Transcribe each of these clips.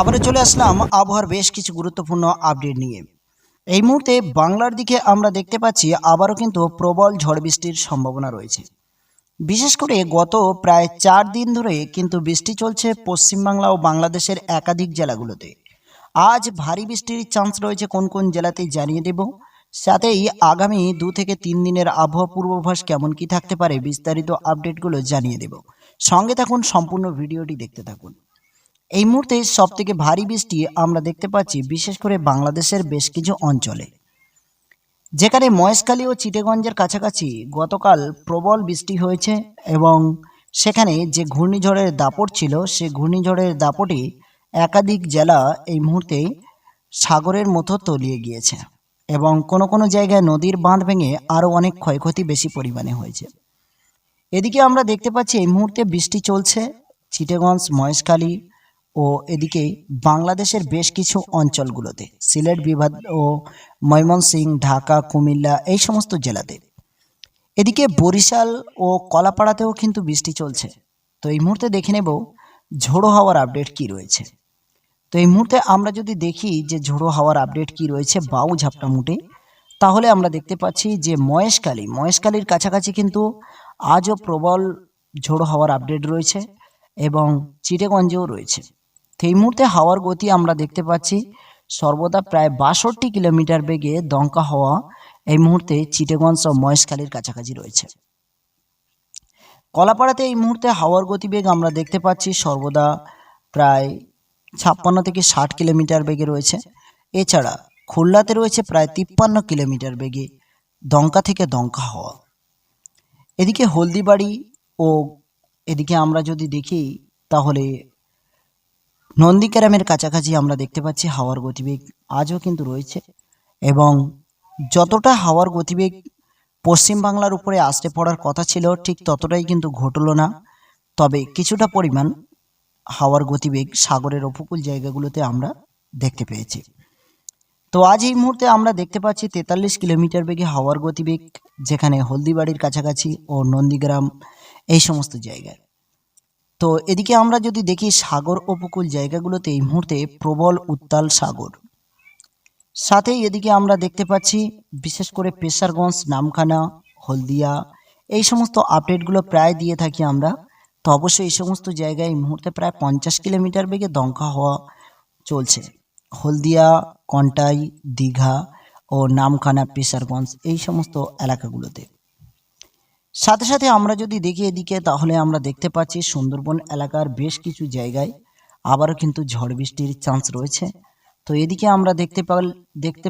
আবারও চলে আসলাম আবহাওয়ার বেশ কিছু গুরুত্বপূর্ণ আপডেট নিয়ে। এই মুহূর্তে বাংলার দিকে আমরা দেখতে পাচ্ছি আবারও কিন্তু প্রবল ঝড় বৃষ্টির সম্ভাবনা রয়েছে। বিশেষ করে গত প্রায় চার দিন ধরে কিন্তু বৃষ্টি চলছে পশ্চিমবাংলা ও বাংলাদেশের একাধিক জেলাগুলোতে। আজ ভারী বৃষ্টির চান্স রয়েছে কোন কোন জেলাতে জানিয়ে দেব। সাথেই আগামী দু থেকে তিন দিনের আবহাওয়া পূর্বাভাস কেমন কি থাকতে পারে বিস্তারিত আপডেটগুলো জানিয়ে দেব। সঙ্গে থাকুন, সম্পূর্ণ ভিডিওটি দেখতে থাকুন। এই মুহূর্তে সব থেকে ভারী বৃষ্টি আমরা দেখতে পাচ্ছি, বিশেষ করে বাংলাদেশের বেশ কিছু অঞ্চলে। যেখানে মহেশখালী ও চিটেগঞ্জের কাছাকাছি গতকাল প্রবল বৃষ্টি হয়েছে এবং সেখানে যে ঘূর্ণিঝড়ের দাপট ছিল, সে ঘূর্ণিঝড়ের দাপটে একাধিক জেলা এই মুহূর্তে সাগরের মতো তলিয়ে গিয়েছে এবং কোনো কোনো জায়গায় নদীর বাঁধ ভেঙে আরও অনেক ক্ষয়ক্ষতি বেশি পরিমাণে হয়েছে। এদিকে আমরা দেখতে পাচ্ছি এই মুহূর্তে বৃষ্টি চলছে, চিটেগঞ্জ, মহেশখালী ও এদিকে বাংলাদেশের বেশ কিছু অঞ্চলগুলোতে সিলেট বিভাগ ও ময়মনসিংহ, ঢাকা, কুমিল্লা এই সমস্ত জেলাতে। এদিকে বরিশাল ও কলাপাড়াতেও কিন্তু বৃষ্টি চলছে। তো এই মুহূর্তে দেখে নেব ঝোড়ো হাওয়ার আপডেট কি রয়েছে। তো এই মুহূর্তে আমরা যদি দেখি যে ঝোড়ো হাওয়ার আপডেট কি রয়েছে বাউ ঝাপটা মুটে তাহলে আমরা দেখতে পাচ্ছি যে মহেশখালী, মহেশখালীর কাছাকাছি কিন্তু আজও প্রবল ঝোড়ো হাওয়ার আপডেট রয়েছে এবং চিটেগঞ্জেও রয়েছে। এই মুহূর্তে হাওয়ার গতি আমরা দেখতে পাচ্ছি। সর্বদা প্রায় বাষট্টি কিলোমিটার বেগে দমকা হাওয়া এই মুহূর্তে চিটেগঞ্জ ও মহেশখালীর কাছাকাছি রয়েছে। কলাপাড়াতে এই মুহূর্তে হাওয়ার গতিবেগ আমরা দেখতে পাচ্ছি সর্বদা প্রায় ছাপ্পান্ন থেকে ষাট কিলোমিটার বেগে রয়েছে। এছাড়া খুলনাতে রয়েছে প্রায় তিপ্পান্ন কিলোমিটার বেগে দমকা থেকে দমকা হাওয়া। এদিকে হলদিবাড়ি ও এদিকে আমরা যদি দেখি তাহলে নন্দীগ্রামের কাছাকাছি আমরা দেখতে পাচ্ছি হাওয়ার গতিবেগ আজও কিন্তু রয়েছে এবং যতটা হাওয়ার গতিবেগ পশ্চিমবাংলার উপরে আসতে পড়ার কথা ছিল, ঠিক ততটাই কিন্তু ঘটল না। তবে কিছুটা পরিমাণ হাওয়ার গতিবেগ সাগরের উপকূল জায়গাগুলোতে আমরা দেখতে পেয়েছি। তো আজ এই মুহূর্তে আমরা দেখতে পাচ্ছি তেতাল্লিশ কিলোমিটার বেগে হাওয়ার গতিবেগ, যেখানে হলদিবাড়ির কাছাকাছি ও নন্দীগ্রাম, এই সমস্ত জায়গায়। তো এদিকে আমরা যদি দেখি সাগর উপকূল জায়গাগুলোতে এই মুহূর্তে প্রবল, উত্তাল সাগর। সাথেই এদিকে আমরা দেখতে পাচ্ছি, বিশেষ করে পেশারগঞ্জ, নামখানা, হলদিয়া, এই সমস্ত আপডেটগুলো প্রায় দিয়ে থাকি আমরা। তো অবশ্যই এই সমস্ত জায়গায় এই মুহূর্তে প্রায় পঞ্চাশ কিলোমিটার বেগে দমকা হওয়া চলছে। হলদিয়া, কন্টাই, দীঘা ও নামখানা, পেশারগঞ্জ এই সমস্ত এলাকাগুলোতে। সাথে সাথে আমরা যদি দেখি এদিকে, তাহলে আমরা দেখতে পাচ্ছি সুন্দরবন এলাকার বেশ কিছু জায়গায় আবারও কিন্তু ঝড় বৃষ্টির চান্স রয়েছে। তো এদিকে আমরা দেখতে পাল দেখতে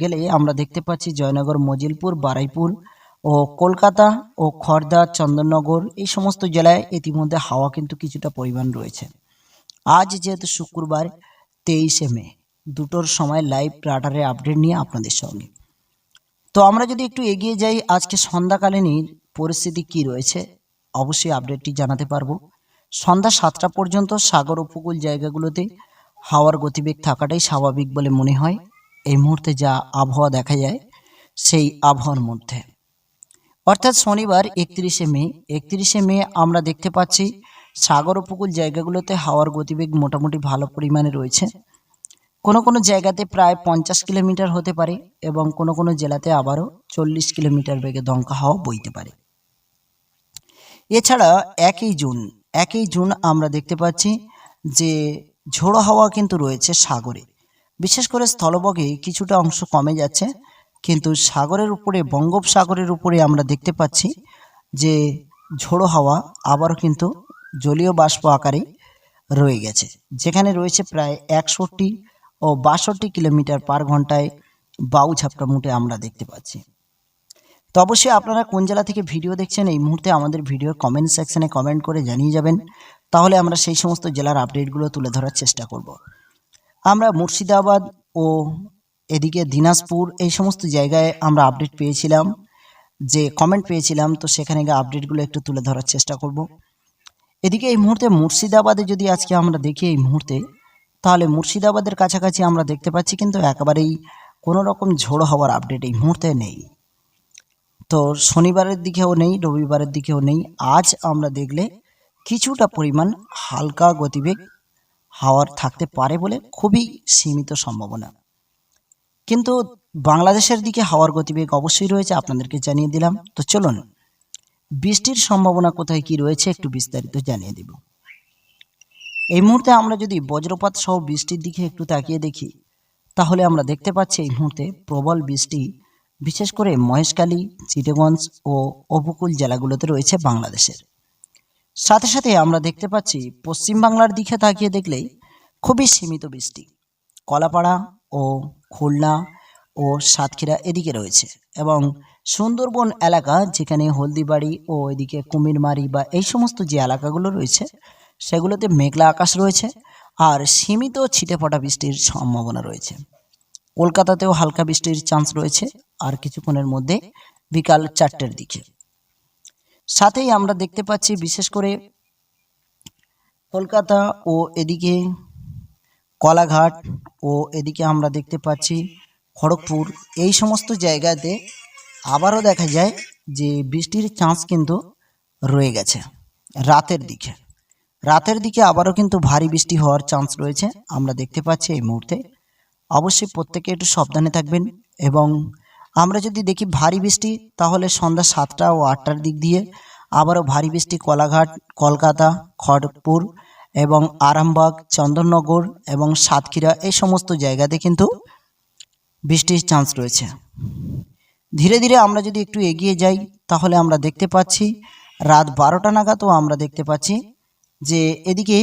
গেলে আমরা দেখতে পাচ্ছি জয়নগর, মজিলপুর, বারাইপুর ও কলকাতা ও খর্দা, চন্দননগর এই সমস্ত জেলায় ইতিমধ্যে হাওয়া কিন্তু কিছুটা পরিমাণ রয়েছে। আজ যেহেতু শুক্রবার, তেইশে মে, দুটোর সময় লাইভ রাডারে আপডেট নিয়ে আপনাদের সঙ্গে। তো আমরা যদি একটু এগিয়ে যাই, আজকে সন্ধ্যাকালীনই পরিস্থিতি কি রয়েছে, অবশ্যই আপডেটটি জানাতে পারব। সন্ধ্যা সাতটা পর্যন্ত সাগর উপকূল জায়গাগুলোতে হাওয়ার গতিবেগ থাকাটাই স্বাভাবিক বলে মনে হয়। এই মুহূর্তে যা আবহাওয়া দেখা যায়, সেই আবহাওয়ার মধ্যে। অর্থাৎ শনিবার একত্রিশে মে একত্রিশে মে আমরা দেখতে পাচ্ছি সাগর উপকূল জায়গাগুলোতে হাওয়ার গতিবেগ মোটামুটি ভালো পরিমাণে রয়েছে। কোনো কোনো জায়গাতে প্রায় পঞ্চাশ কিলোমিটার হতে পারে এবং কোনো কোনো জেলাতে আবারও চল্লিশ কিলোমিটার বেগে দমকা হাওয়া বইতে পারে। এছাড়া একই জুন একই জুন আমরা দেখতে পাচ্ছি যে ঝোড়ো হাওয়া কিন্তু রয়েছে সাগরে। বিশেষ করে স্থলবগে কিছুটা অংশ কমে যাচ্ছে, কিন্তু সাগরের উপরে, বঙ্গোপসাগরের উপরে আমরা দেখতে পাচ্ছি যে ঝোড়ো হাওয়া আবারও কিন্তু জলীয় বাষ্প আকারে রয়ে গেছে, যেখানে রয়েছে প্রায় একষট্টি ও বাষট্টি কিলোমিটার পার ঘন্টায় বাউ ঝাপটা মুটে আমরা দেখতে পাচ্ছি। তো অবশ্যই আপনারা কোন জেলা থেকে ভিডিও দেখছেন, এই মুহূর্তে আমাদের ভিডিওর কমেন্ট সেকশনে কমেন্ট করে জানিয়ে যাবেন। তাহলে আমরা সেই সমস্ত জেলার আপডেটগুলো তুলে ধরার চেষ্টা করব। আমরা মুর্শিদাবাদ ও এদিকে দিনাজপুর, এই সমস্ত জায়গায় আমরা আপডেট পেয়েছিলাম, যে কমেন্ট পেয়েছিলাম, তো সেখানে গিয়ে আপডেটগুলো একটু তুলে ধরার চেষ্টা করব। এদিকে এই মুহূর্তে মুর্শিদাবাদে যদি আজকে আমরা দেখি এই মুহূর্তে, তাহলে মুর্শিদাবাদের কাছাকাছি আমরা দেখতে পাচ্ছি, কিন্তু একেবারেই কোনো রকম ঝোড়ো হওয়ার আপডেট এই মুহূর্তে নেই। তো শনিবারের দিকেও নেই, রবিবারের দিকেও নেই। আজ আমরা দেখলে কিছুটা পরিমাণ হালকা গতিবেগ হাওয়ার থাকতে পারে বলে খুবই সীমিত সম্ভাবনা। কিন্তু বাংলাদেশের দিকে হাওয়ার গতিবেগ অবশ্যই রয়েছে, আপনাদেরকে জানিয়ে দিলাম। তো চলুন, বৃষ্টির সম্ভাবনা কোথায়, কি রয়েছে, একটু বিস্তারিত জানিয়ে দেব। এই মুহূর্তে আমরা যদি বজ্রপাত সহ বৃষ্টির দিকে একটু তাকিয়ে দেখি, তাহলে আমরা দেখতে পাচ্ছি এই মুহূর্তে প্রবল বৃষ্টি বিশেষ করে মহেশখালী, চিটেগঞ্জ ও উপকূল জেলাগুলোতে রয়েছে বাংলাদেশের। সাথে সাথে আমরা দেখতে পাচ্ছি, পশ্চিম বাংলার দিকে তাকিয়ে দেখলেই খুবই সীমিত বৃষ্টি। কলাপাড়া ও খুলনা ও সাতক্ষীরা এদিকে রয়েছে এবং সুন্দরবন এলাকা, যেখানে হলদিবাড়ি ও এদিকে কুমিরমারি বা এই সমস্ত যে এলাকাগুলো রয়েছে, সেগুলোতে মেঘলা আকাশ রয়েছে আর সীমিত ছিটেফোঁটা বৃষ্টির সম্ভাবনা রয়েছে। কলকাতাতেও হালকা বৃষ্টির চান্স রয়েছে, আর কিছুক্ষণের মধ্যে বিকাল চারটের দিকে। সাথেই আমরা দেখতে পাচ্ছি, বিশেষ করে কলকাতা ও এদিকে কলাঘাট ও এদিকে আমরা দেখতে পাচ্ছি খড়গপুর। এই সমস্ত জায়গাতে আবারও দেখা যায় যে বৃষ্টির চান্স কিন্তু রয়ে গেছে রাতের দিকে। রাতের দিকে আবারও কিন্তু ভারী বৃষ্টি হওয়ার চান্স রয়েছে। আমরা দেখতে পাচ্ছি এই মুহূর্তে অবশ্যই প্রত্যেকে একটু সাবধানে থাকবেন এবং আমরা যদি দেখি ভারী বৃষ্টি, তাহলে সন্ধ্যা সাতটা ও আটটার দিক দিয়ে আবারও ভারী বৃষ্টি কলাঘাট, কলকাতা, খড়গপুর এবং আরামবাগ, চন্দননগর এবং সাতক্ষীরা এই সমস্ত জায়গাতে কিন্তু বৃষ্টির চান্স রয়েছে। ধীরে ধীরে আমরা যদি একটু এগিয়ে যাই, তাহলে আমরা দেখতে পাচ্ছি রাত বারোটা নাগাদও আমরা দেখতে পাচ্ছি যে এদিকে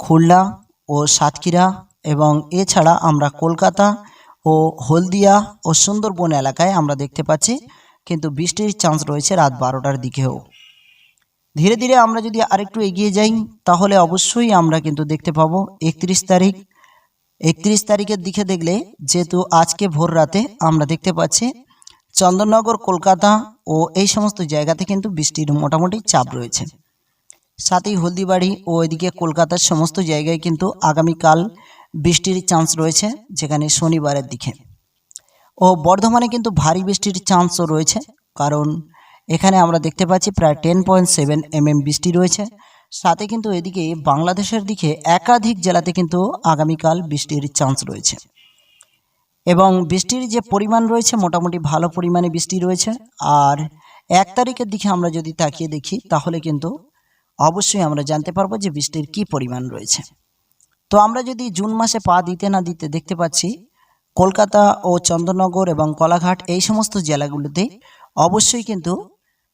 খুলনা ও সাতক্ষীরা এবং এছাড়া আমরা কলকাতা ও হলদিয়া ও সুন্দরবন এলাকায় আমরা দেখতে পাচ্ছি, কিন্তু বৃষ্টির চান্স রয়েছে রাত বারোটার দিকেও। ধীরে ধীরে আমরা যদি আরেকটু এগিয়ে যাই, তাহলে অবশ্যই আমরা কিন্তু দেখতে পাবো একত্রিশ তারিখ। একত্রিশ তারিখের দিকে দেখলে যেহেতু আজকে ভোর রাতে আমরা দেখতে পাচ্ছি চন্দননগর, কলকাতা ও এই সমস্ত জায়গাতে কিন্তু বৃষ্টির মোটামুটি চাপ রয়েছে। সাথেই হলদিবাড়ি ও এদিকে কলকাতার সমস্ত জায়গায় কিন্তু আগামীকাল বৃষ্টির চান্স রয়েছে যেখানে শনিবারের দিকে। ও বর্ধমানে কিন্তু ভারী বৃষ্টির চান্সও রয়েছে, কারণ এখানে আমরা দেখতে পাচ্ছি প্রায় টেন পয়েন্ট সেভেন এমএম বৃষ্টি রয়েছে। সাথে কিন্তু এদিকে বাংলাদেশের দিকে একাধিক জেলাতে কিন্তু আগামীকাল বৃষ্টির চান্স রয়েছে। এবং বৃষ্টির যে পরিমাণ রয়েছে, মোটামুটি ভালো পরিমাণে বৃষ্টি রয়েছে। আর এক তারিখের দিকে আমরা যদি তাকিয়ে দেখি, তাহলে কিন্তু অবশ্যই আমরা জানতে পারব যে বৃষ্টির কি পরিমাণ রয়েছে। তো আমরা যদি জুন মাসে পা দিতে না দিতে দেখতে পাচ্ছি, কলকাতা ও চন্দননগর এবং কলাঘাট এই সমস্ত জেলাগুলোতে অবশ্যই কিন্তু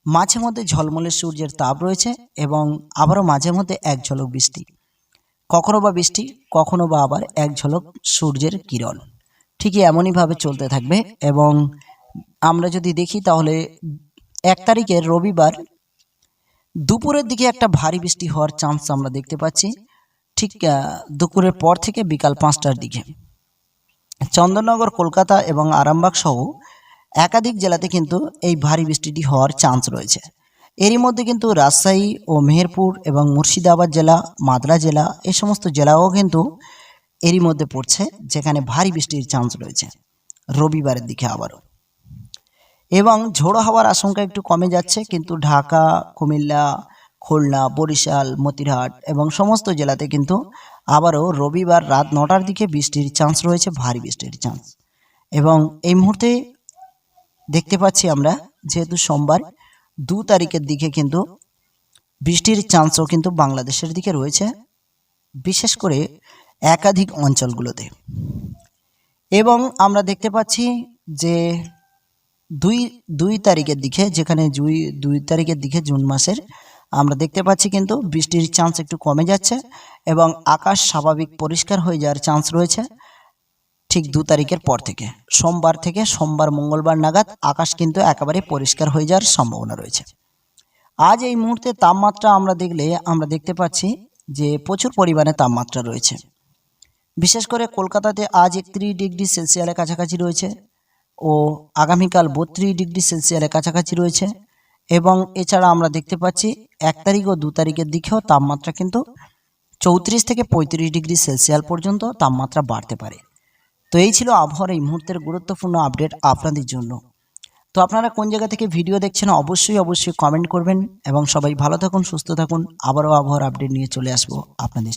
মাঝে মধ্যে ঝলমলে সূর্যের তাপ রয়েছে এবং আবারও মাঝে মধ্যে এক ঝলক বৃষ্টি। কখনো বা বৃষ্টি, কখনো বা আবার এক ঝলক সূর্যের কিরণ। ঠিকই এমনইভাবে চলতে থাকবে এবং আমরা যদি দেখি তাহলে এক তারিখের রবিবার দুপুরের দিকে একটা ভারী বৃষ্টি হওয়ার চান্স আমরা দেখতে পাচ্ছি। ঠিক দুপুরের পর থেকে বিকাল পাঁচটার দিকে। চন্দননগর, কলকাতা এবং আরামবাগ সহ একাধিক জেলাতে কিন্তু এই ভারী বৃষ্টিটি হওয়ার চান্স রয়েছে। এরই মধ্যে কিন্তু রাজশাহী ও মেহেরপুর এবং মুর্শিদাবাদ জেলা মাদলা জেলা এই সমস্ত জেলাও কিন্তু এরই মধ্যে পড়ছে, যেখানে ভারী বৃষ্টির চান্স রয়েছে। রবিবারের দিকে আবারও। এবং ঝোড়ো হওয়ার আশঙ্কা একটু কমে যাচ্ছে, কিন্তু ঢাকা, কুমিল্লা খুলনা, বরিশাল, মতিরহাট এবং সমস্ত জেলাতে কিন্তু আবারও রবিবার রাত নটার দিকে বৃষ্টির চান্স রয়েছে, ভারী বৃষ্টির চান্স এবং এই মুহূর্তে দেখতে পাচ্ছি আমরা, যেহেতু সোমবার দু তারিখের দিকে কিন্তু বৃষ্টির চান্সও কিন্তু বাংলাদেশের দিকে রয়েছে, বিশেষ করে একাধিক অঞ্চলগুলোতে। এবং আমরা দেখতে পাচ্ছি যে দুই দুই তারিখের দিকে, যেখানে দুই দুই তারিখের দিকে জুন মাসের আমরা দেখতে পাচ্ছি কিন্তু বৃষ্টির চান্স একটু কমে যাচ্ছে এবং আকাশ স্বাভাবিক পরিষ্কার হয়ে যাওয়ার চান্স রয়েছে ঠিক দু তারিখের পর থেকে। সোমবার থেকে সোমবার, মঙ্গলবার নাগাদ আকাশ কিন্তু একেবারে পরিষ্কার হয়ে যাওয়ার সম্ভাবনা রয়েছে। আজ এই মুহূর্তে তাপমাত্রা আমরা দেখলে আমরা দেখতে পাচ্ছি যে প্রচুর পরিমাণে তাপমাত্রা রয়েছে। বিশেষ করে কলকাতাতে আজ একত্রিশ ডিগ্রি সেলসিয়াসের কাছাকাছি রয়েছে ও আগামীকাল বত্রিশ ডিগ্রি সেলসিয়াসের কাছাকাছি রয়েছে। এবং এছাড়া আমরা দেখতে পাচ্ছি এক তারিখ ও দু তারিখের দিকেও তাপমাত্রা কিন্তু চৌত্রিশ থেকে পঁয়ত্রিশ ডিগ্রি সেলসিয়াস পর্যন্ত তাপমাত্রা বাড়তে পারে। তো এই ছিল আবহাওয়ার এই মুহূর্তের গুরুত্বপূর্ণ আপডেট আপনাদের জন্য। তো আপনারা কোন জায়গা থেকে ভিডিও দেখছেন অবশ্যই অবশ্যই কমেন্ট করবেন এবং সবাই ভালো থাকুন, সুস্থ থাকুন। আবারও আবহাওয়ার আপডেট নিয়ে চলে আসব আপনাদের